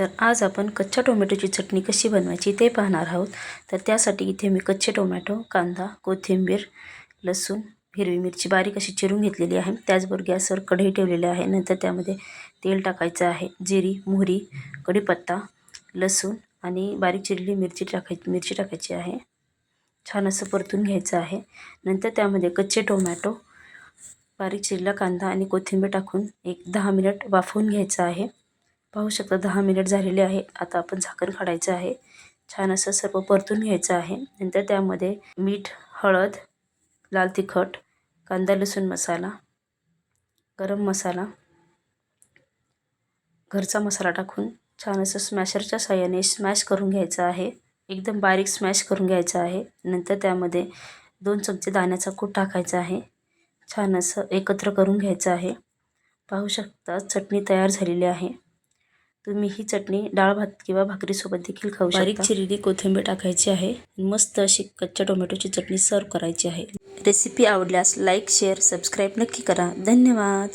तर आज आपण कच्च्या टोमॅटोची चटणी कशी बनवायची ते पाहणार आहोत. तर त्यासाठी इथे मी कच्चे टोमॅटो कांदा कोथिंबीर लसूण हिरवी मिरची बारीक अशी चिरून घेतलेली आहे. त्याचबरोबर गॅसवर कढई ठेवलेली आहे. नंतर त्यामध्ये तेल टाकायचं आहे. जिरी मोहरी कढीपत्ता लसूण आणि बारीक चिरलेली मिरची टाकायची मिरची टाकायची आहे. छान असं परतून घ्यायचं आहे. नंतर त्यामध्ये कच्चे टोमॅटो बारीक चिरला कांदा आणि कोथिंबीर टाकून एक दहा मिनिट वाफवून घ्यायचं आहे. पाहू शकता दहा मिनिट झालेले आहे. आता आपण झाकण काढायचं आहे. छान असं सर्व परतून घ्यायचं आहे. नंतर त्यामध्ये मीठ हळद लाल तिखट कांदा लसूण मसाला गरम मसाला घरचा मसाला टाकून छान असं स्मॅशरच्या साह्याने स्मॅश करून घ्यायचं आहे. एकदम बारीक स्मॅश करून घ्यायचं आहे. नंतर त्यामध्ये दोन चमचे दाण्याचा कूट टाकायचा आहे. छान असं एकत्र करून घ्यायचं आहे. पाहू शकता चटणी तयार झालेली आहे. तुम्ही ही चटणी डाळ भात किंवा भाकरीसोबत देखील खाऊ शकता. बारीक चिरलेली कोथिंबीर टाकायची आहे. मस्त अशी कच्च्या टोमॅटोची चटणी सर्व करायची आहे. रेसिपी आवडल्यास लाईक शेअर सबस्क्राईब नक्की करा. धन्यवाद.